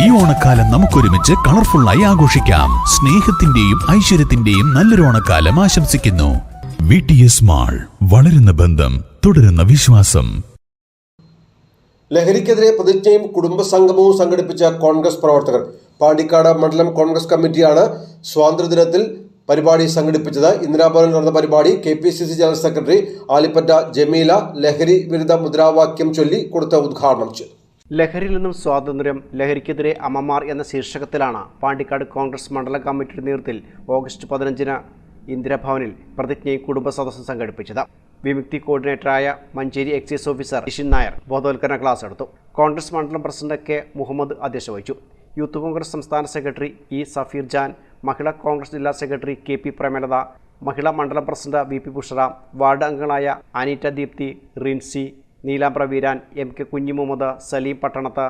ഈ ഓണക്കാലം നമുക്കൊരുമിച്ച് കളർഫുള്ളായി ആഘോഷിക്കാം. സ്നേഹത്തിന്റെയും ഐശ്വര്യത്തിന്റെയും നല്ലൊരു ഓണക്കാലം ആശംസിക്കുന്നു. വി ടി എസ് മാൾ വളരുന്ന ബന്ധം തുടരുന്ന വിശ്വാസം. ലഹരിക്കെതിരെ പ്രതിജ്ഞയും കുടുംബസംഗമവും സംഘടിപ്പിച്ച കോൺഗ്രസ് പ്രവർത്തകർ. പാണ്ടിക്കാട് മണ്ഡലം കോൺഗ്രസ് കമ്മിറ്റിയാണ് സ്വാതന്ത്ര്യദിനത്തിൽ പരിപാടി സംഘടിപ്പിച്ചത്. ഇന്ദിരാഭവനിൽ നടന്ന പരിപാടി K P C C general secretary Alippatta Jameela ലഹരി വിരുദ്ധ മുദ്രാവാക്യം ചൊല്ലി കൊടുത്ത ഉദ്ഘാടനം ചെയ്തു. ലഹരിയിൽ നിന്നും സ്വാതന്ത്ര്യം ലഹരിക്കെതിരെ അമ്മമാർ എന്ന ശീർഷകത്തിലാണ് പാണ്ടിക്കാട് കോൺഗ്രസ് മണ്ഡല കമ്മിറ്റിയുടെ നേതൃത്വത്തിൽ ഓഗസ്റ്റ് പതിനഞ്ചിന് ഇന്ദിരാഭവനിൽ പ്രതിജ്ഞയും കുടുംബ സദസ്സും സംഘടിപ്പിച്ചത്. വിമുക്തി കോർഡിനേറ്ററായ മഞ്ചേരി എക്സൈസ് ഓഫീസർ ഇഷിൻ നായർ ബോധവൽക്കരണ ക്ലാസ് എടുത്തു. കോൺഗ്രസ് മണ്ഡലം പ്രസിഡന്റ് കെ മുഹമ്മദ് അധ്യക്ഷ വഹിച്ചു യൂത്ത് കോൺഗ്രസ് സംസ്ഥാന സെക്രട്ടറി ഇ സഫീർ ജാൻ മഹിളാ കോൺഗ്രസ് ജില്ലാ secretary K P Premalatha Mahila മണ്ഡലം president V P Bushara ward അംഗങ്ങളായ Aneeta Deepthi Rincy Neelambra Veeran M K Kunjimuhammed Saleem Pattanath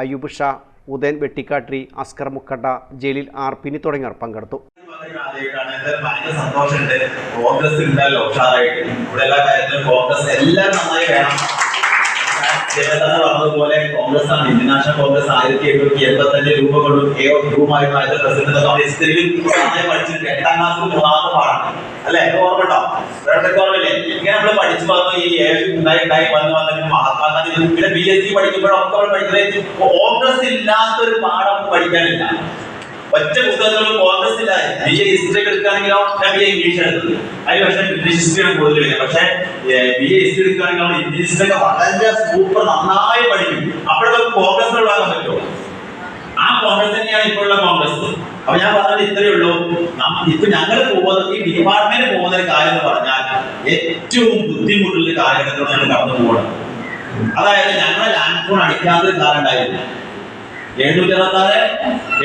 Ayyub Shah Udayan Vettikkatti Askar Mukkatta Jaleel R തുടങ്ങിയവർ പങ്കെടുത്തു. സന്തോഷമുണ്ട് ഉണ്ടല്ലോ ഇവിടെ എല്ലാ കാര്യത്തിലും കോൺഗ്രസ് എല്ലാം നന്നായി വേണം. ജനത പറഞ്ഞതുപോലെ കോൺഗ്രസ് ആണ് ഇന്ത്യൻ നാഷണൽ കോൺഗ്രസ് ആയിരത്തി എണ്ണൂറ്റി എൺപത്തി അഞ്ച് രൂപ കൊണ്ട് ഗ്രൂപ്പുമായി ആദ്യത്തെ പ്രസിഡന്റ് പഠിച്ചിട്ട് എട്ടാം ക്ലാസ് മൂന്നാമത്തെ പാടാണ് അല്ലെ? ഓർമ്മട്ടോ വേറൊക്കെ ഓർമ്മയില്ലേ? ഇങ്ങനെ നമ്മൾ പഠിച്ചു വന്നു ഈ ഉണ്ടായി ഉണ്ടായി വന്ന് വന്നിട്ട് മഹാത്മാഗാന്ധി പിന്നെ ബി എസ് സി പഠിക്കുമ്പോഴൊക്കെ നമ്മൾ പഠിക്കുന്നത് കോൺഗ്രസ് ഇല്ലാത്തൊരു പാഠം പഠിക്കാനില്ല. ഒറ്റ പുസ്തകങ്ങളും കോൺഗ്രസിലായി ബി എ ഹിസ്റ്ററി എടുക്കുകയാണെങ്കിലോ ഞാൻ ബി എ ഇംഗ്ലീഷ് എടുത്തത്. അതിന് പക്ഷേ ഇംഗ്ലീഷ് ഹിസ്റ്ററിയാണ് കൂടുതൽ വരുന്നത് പക്ഷേ ബി എ ഹിസ്റ്ററി എടുക്കുകയാണെങ്കിൽ നമ്മൾ ഇംഗ്ലീഷ് ഹിസ്റ്ററി വളരെ സൂപ്പർ നന്നായി പഠിക്കും. അപ്പോഴത്തെ കോൺഗ്രസ് ഒഴിവാക്കാൻ പറ്റുമോ? ആ കോൺഗ്രസ് തന്നെയാണ് ഇപ്പോഴുള്ള കോൺഗ്രസ് അപ്പൊ ഞാൻ പറഞ്ഞത് ഇത്രയേ ഉള്ളൂ. ഇപ്പൊ ഞങ്ങൾ പോകുന്ന ഈ ഡിപ്പാർട്ട്മെന്റ് പോകുന്ന ഒരു കാര്യം എന്ന് പറഞ്ഞാൽ ഏറ്റവും ബുദ്ധിമുട്ടുള്ള കാലഘട്ടത്തിലൂടെ ഞങ്ങൾ കടന്നു പോകണം. അതായത് ഞങ്ങളെ ലാൻഡ് ഫോൺ അടിക്കാത്തൊരു കാലം ഉണ്ടായിരുന്നു. എഴുന്നൂറ്റി അറുപത്തി ആറ്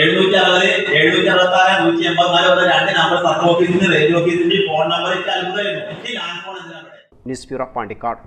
എഴുന്നൂറ്റി അറുപത് എഴുന്നൂറ്റി അറുപത്തി ആറ് നൂറ്റി എൺപത്തിനാല് വരെ രണ്ട് നമ്പർ സർക്കിൾ ഓഫീസിന്റെ റെയിൽവേ ഓഫീസിന്റെ ഫോൺ നമ്പർ അത്ഭുതമായിരുന്നു ലാൻഡ് ഫോൺ എന്തിനാണ്? News bureau Pandikkad